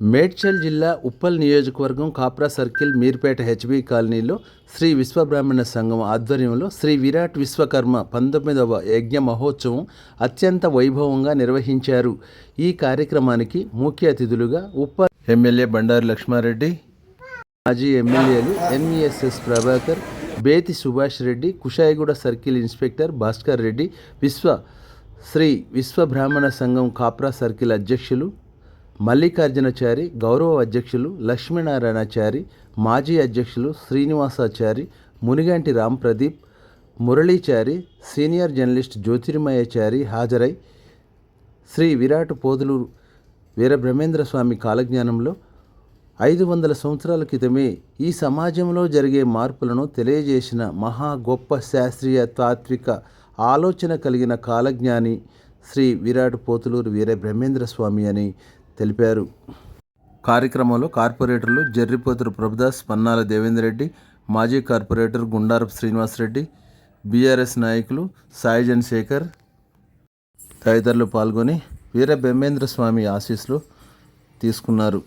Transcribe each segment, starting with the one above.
మేడ్చల్ జిల్లా ఉప్పల్ నియోజకవర్గం Kapra circle Meerpet HB కాలనీలో శ్రీ విశ్వబ్రాహ్మణ సంఘం ఆధ్వర్యంలో శ్రీ విరాట్ విశ్వకర్మ పంతొమ్మిదవ యజ్ఞ మహోత్సవం అత్యంత వైభవంగా నిర్వహించారు. ఈ కార్యక్రమానికి ముఖ్య అతిథులుగా ఉప్పల్ ఎమ్మెల్యే బండారు లక్ష్మారెడ్డి మాజీ ఎమ్మెల్యేలు N E S S Prabhakar Bethi Subhash Reddy Kushaiguda circle inspector Bhaskar Reddy Vishwa Shri Vishwabrahmana సంఘం కాప్రా సర్కిల్ అధ్యక్షులు మల్లికార్జునచారి గౌరవ అధ్యక్షులు లక్ష్మీనారాయణాచారి మాజీ అధ్యక్షులు శ్రీనివాసాచారి మునిగంటి రామ్ ప్రదీప్ మురళీచారి సీనియర్ జర్నలిస్ట్ జ్యోతిర్మయాచారి హాజరై శ్రీ విరాట్ పోదులూరు వీరబ్రహ్మేంద్ర స్వామి కాలజ్ఞానంలో ఐదు వందల సంవత్సరాల క్రితమే ఈ సమాజంలో జరిగే మార్పులను తెలియజేసిన మహా గొప్ప శాస్త్రీయ తాత్విక ఆలోచన కలిగిన కాలజ్ఞాని శ్రీ విరాట్ పోతులూరు వీర బ్రహ్మేంద్ర స్వామి అని తెలిపారు. కార్యక్రమంలో కార్పొరేటర్లు జర్రిపోతురు ప్రభుదాస్ పన్నాల దేవేందర్ రెడ్డి మాజీ కార్పొరేటర్ గుండారపు శ్రీనివాసరెడ్డి బీఆర్ఎస్ నాయకులు సాయిజన్ శేఖర్ తదితరులు పాల్గొని వీర బ్రహ్మేంద్ర స్వామి ఆశీస్సులు తీసుకున్నారు.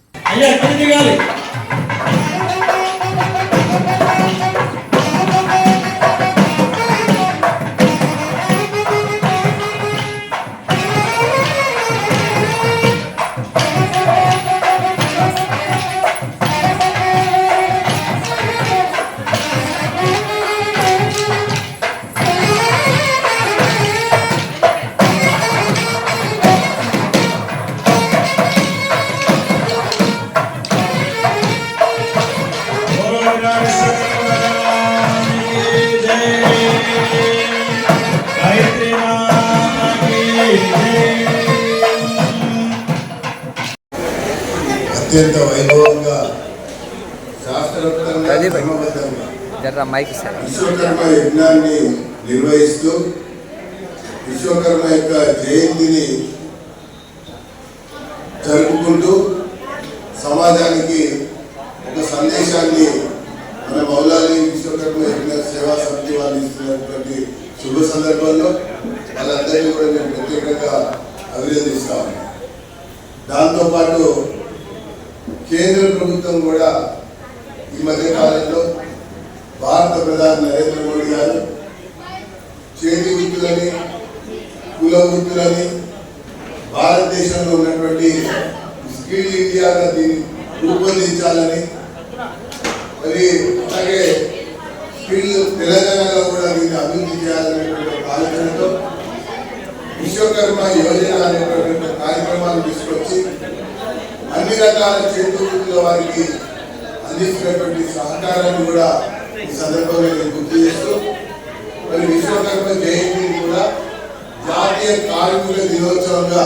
అత్యంత వైభవంగా విశ్వకర్మ యజ్ఞాన్ని నిర్వహిస్తూ విశ్వకర్మ యొక్క జయంతిని జరుపుకుంటూ సమాజానికి ఒక సందేశాన్ని మన మౌలాలి విశ్వకర్మ యజ్ఞ సేవా సమితి వాళ్ళు ఇస్తున్నటువంటి శుభ సందర్భంలో వాళ్ళందరినీ కూడా నేను ప్రత్యేకంగా అభినందిస్తాను దాంతోపాటు కేంద్ర ప్రభుత్వం కూడా ఈ మధ్య కాలంలో భారత ప్రధాని నరేంద్ర మోడీ గారు చేతి వృత్తులని కుల వృత్తులని భారతదేశంలో ఉన్నటువంటి స్కిల్ ఇండియాగా దీన్ని రూపొందించాలని మరి అలాగే స్కిల్ తెలంగాణలో కూడా దీన్ని అభివృద్ధి చేయాలనేటువంటి ఆలోచనతో విశ్వకర్మ యోజన అనేటువంటి కార్యక్రమాలు తీసుకొచ్చి అన్ని రకాల చేతుల వారికి అందించినటువంటి సహకారాన్ని కూడా ఈ సందర్భంగా నేను గుర్తు చేస్తూ మరి విశ్వకర్మ జయంతిని కూడా జాతీయ కార్మికుల దినోత్సవంగా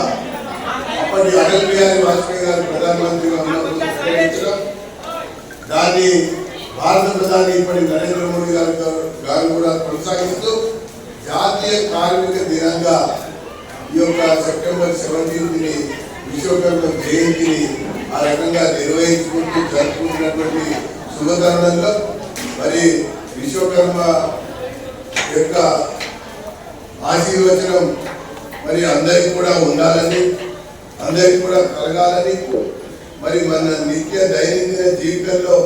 అప్పటి అటల్ బిహారీ వాజ్పేయి గారు ప్రధానమంత్రిగా ఉన్నప్పుడు దాన్ని భారత ప్రధాని ఇప్పటి నరేంద్ర మోడీ గారు గారు కూడా కొనసాగిస్తూ జాతీయ కార్మిక దినంగా ఈ యొక్క సెప్టెంబర్ సెవెంటీన్త్ని విశ్వకర్మ జయంతిని ఆ రకంగా నిర్వహించుకుంటూ జరుపుకుంటున్నటువంటి శుభతరుణంలో మరి విశ్వకర్మ యొక్క ఆశీర్వచనం మరి అందరికి కూడా ఉండాలని అందరికి కూడా కలగాలని మరి మన నిత్య దైనందిన జీవితంలో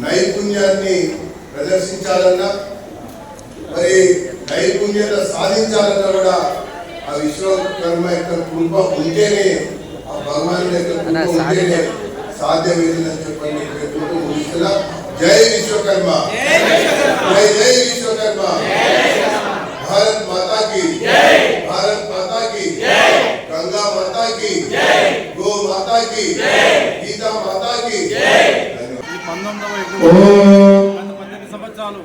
నైపుణ్యాన్ని ప్రదర్శించాలన్నా మరి నైపుణ్యత సాధించాలన్నా కూడా ఆ విశ్వకర్మ యొక్క కృప ఉంటేనే భగవంతుడి సాధ్యమైందని చెప్పండి జై విశ్వకర్మ జై జై విశ్వకర్మ భారత్ మాతా కి భారత్ మాతా కి గంగా మాతా కి గో మాతా కి గీతా మాతా కి పంతొమ్మిది సంవత్సరాలు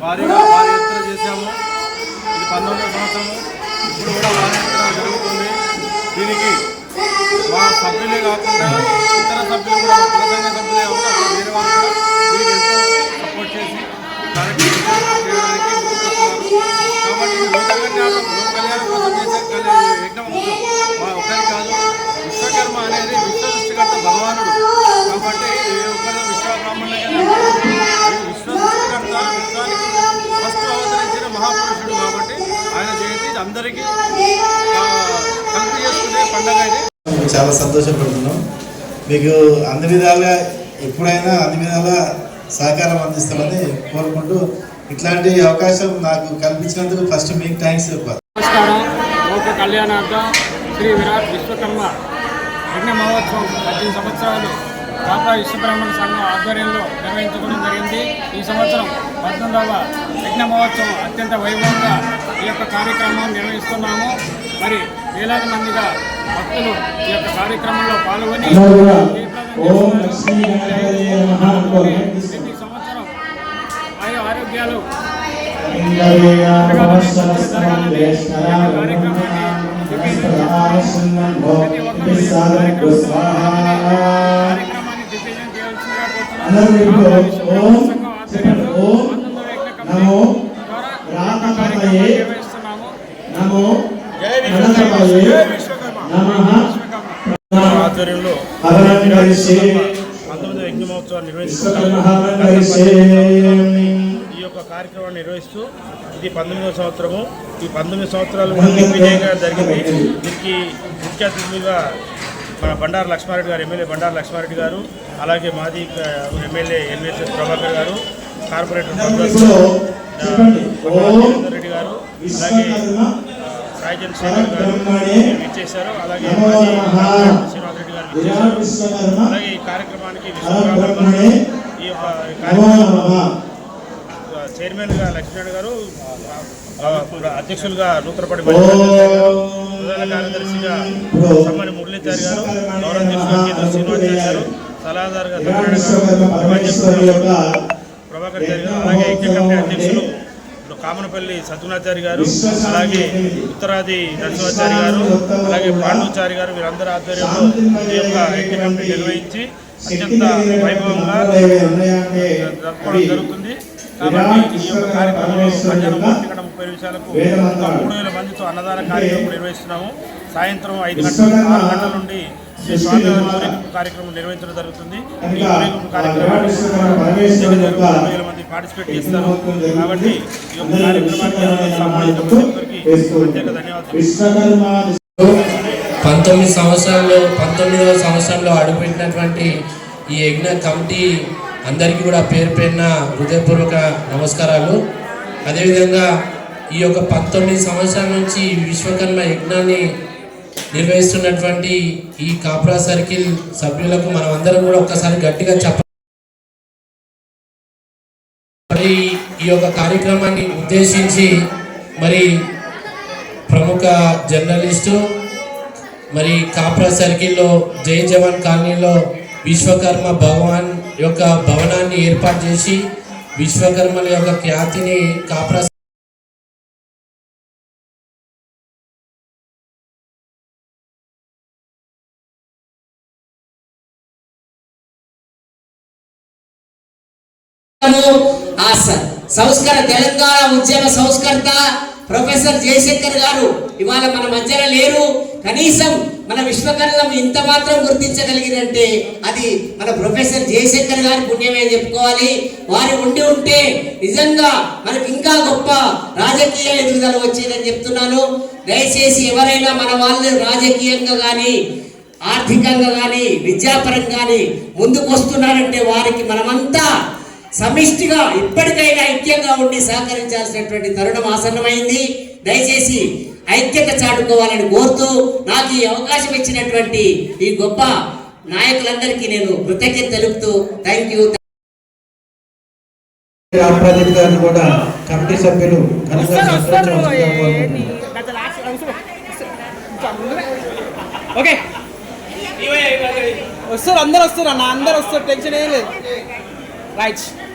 భారీగా పాదయాత్ర చేశాము ఇది పంతొమ్మిదవ సంవత్సరము ఇప్పుడు కూడా పాదయాత్ర జరుగుతుంది దీనికి మా సభ్యులే కాకుండా ఇతర సభ్యులు కూడా మా కుల సంఘ సభ్యులే కాకుండా వేరే వాళ్ళు కూడా దీనికి ఎంతో సపోర్ట్ చేసి ఈ కార్యక్రమం చేయడానికి కాబట్టి ఇది లోక కళ్యాణం కోసం చేసే కళ్యాణ యజ్ఞం మా ఒక్కరి కాదు విశ్వకర్మ అనేది విశ్వ సృష్టికర్త భగవానుడు. కాబట్టి ఏ ఒక్కరు విశ్వబ్రాహ్మణులకే విశ్వ సృష్టికర్త విశ్వానికి ఫస్ట్ అవతరించిన మహాపురుషుడు కాబట్టి ఆయన చేసి అందరికీ చాలా సంతోషపడుతున్నాం. మీకు అన్ని విధాలుగా ఎప్పుడైనా అన్ని విధాలా సహకారం అందిస్తామని కోరుకుంటూ ఇట్లాంటి అవకాశం నాకు కల్పించినందుకు ఫస్ట్ మీకు థ్యాంక్స్ చెప్పాలి. నమస్కారం. లోక కళ్యాణార్థం శ్రీ విరాట్ విశ్వకర్మ యజ్ఞ మహోత్సవం పద్దెనిమిది సంవత్సరాలు కాపా విశ్వబ్రాహ్మణ సంఘం ఆధ్వర్యంలో నిర్వహించుకోవడం జరిగింది. ఈ సంవత్సరం పద్నాలుగవ యజ్ఞ మహోత్సవం అత్యంత వైభవంగా ఈ యొక్క కార్యక్రమం నిర్వహిస్తున్నాము. మరి వేలాది మందిగా భక్తులు ఈ యొక్క కార్యక్రమంలో పాల్గొని. ప్రతి సంవత్సరం ఆయు ఆరోగ్యాలు నమో నమః ఆధ్వర్యంలో పంతొమ్మిది యజ్ఞ మహోత్సవాన్ని అలంకరిషే ఈ యొక్క కార్యక్రమాన్ని నిర్వహిస్తూ ఇది పంతొమ్మిదవ సంవత్సరము. ఈ పంతొమ్మిది సంవత్సరాలు కూడా దిగ్విజయంగా జరిగింది. దీనికి ముఖ్య అతిథులుగా మన బండారు లక్ష్మారెడ్డి గారు ఎమ్మెల్యే బండారు లక్ష్మారెడ్డి గారు అలాగే మాజీ ఎమ్మెల్యే ఎన్ఎస్ఎస్ ప్రభాకర్ గారు కార్పొరేటర్ రెడ్డి గారు అలాగే సాయిజన్ శేఖర్ గారు ఇచ్చేశారు అలాగే. శ్రీనివాస్ రెడ్డి గారు ఇచ్చేశారు అలాగే ఈ కార్యక్రమానికి ఈ యొక్క కార్యక్రమం నమః. చైర్మన్గా లక్ష్మణ్ గారు అధ్యక్షులుగా నూతనపడి ప్రధాన కార్యదర్శిగా సమ్మని మురళీచారి గారు గౌరవ శ్రీనివాచారి గారు సలహాదారుగా సత్యనారాయణ గారు ప్రభాకర్ గారు అలాగే ఐక్య కమిటీ అధ్యక్షులు కామనపల్లి సత్యనాచారి గారు అలాగే ఉత్తరాది నరసింహాచారి గారు అలాగే పాండవచారి గారు వీరందరూ ఆధ్వర్యంలో ఈ యొక్క ఐక్య కమిటీ నిర్వహించి అత్యంత వైభవంగా జరుపుకోవడం జరుగుతుంది. కాబట్టి ఈ యొక్క కార్యక్రమంలో మధ్యాహ్నం గంట ముప్పై నిమిషాలకు మూడు వేల మందితో అన్నదాన కార్యక్రమం నిర్వహిస్తున్నాము. సాయంత్రం ఐదు గంటల ఆరు గంటల నుండి శ్రీ స్వామివారి ఊరేగింపు కార్యక్రమం నిర్వహించడం జరుగుతుంది. ఈ ఊరేగింపు పార్టిసిపేట్ చేస్తారు. కాబట్టి ఈ యొక్క కార్యక్రమానికి అందరూ సంబంధించిన ప్రతి ఒక్కరికి ప్రత్యేక ధన్యవాదాలు. విశ్వకర్మ పంతొమ్మిది సంవత్సరాల్లో పంతొమ్మిదవ సంవత్సరంలో అడుగుపెట్టినటువంటి ఈ యజ్ఞ కమిటీ అందరికీ కూడా పేరు పేరున హృదయపూర్వక నమస్కారాలు. అదేవిధంగా ఈ యొక్క పంతొమ్మిది సంవత్సరాల నుంచి ఈ విశ్వకర్మ యజ్ఞాన్ని నిర్వహిస్తున్నటువంటి ఈ కాప్రా సర్కిల్ సభ్యులకు మనం అందరం కూడా ఒక్కసారి గట్టిగా చెప్ప మరి ఈ యొక్క కార్యక్రమాన్ని ఉద్దేశించి మరి ప్రముఖ జర్నలిస్టు మరి కాప్రా సర్కిల్లో జై జవాన్ కాలనీలో విశ్వకర్మ భగవాన్ యొక్క భవనాన్ని ఏర్పాటు చేసి విశ్వకర్మల యొక్క ఖ్యాతిని కాప్రా సంస్కర తెలంగాణ ఉద్యమ సంస్కర్త ప్రొఫెసర్ జయశంకర్ గారు ఇవాళ మన మధ్యన లేరు. కనీసం మన విశ్వకర్ణం ఇంత మాత్రం గుర్తించగలిగినంటే అది మన ప్రొఫెసర్ జయశంకర్ గారి పుణ్యమే చెప్పుకోవాలి. వారు ఉండి ఉంటే నిజంగా మనకి ఇంకా గొప్ప రాజకీయ ఎదుగుదల వచ్చేదని చెప్తున్నాను. దయచేసి ఎవరైనా మన వాళ్ళు రాజకీయంగా కానీ ఆర్థికంగా కానీ విద్యాపరంగా కానీ ముందుకు వస్తున్నారంటే వారికి మనమంతా సమిష్టిగా ఇప్పటికైనా ఐక్యంగా ఉండి సహకరించాల్సినటువంటి తరుణం ఆసన్నమైంది. దయచేసి ఐక్యత చాటుకోవాలని కోరుతూ నాకు ఈ అవకాశం ఇచ్చినటువంటి ఈ గొప్ప నాయకులందరికీ నేను కృతజ్ఞత తెలుపుతూ థ్యాంక్ యూ రామప్రదీప్ గారిని కూడా కమిటీ సభ్యులు. ఓకే. వస్తారు అందరు వస్తారు అన్న అందరు వస్తారు టెన్షన్ ఏం లేదు. Lights.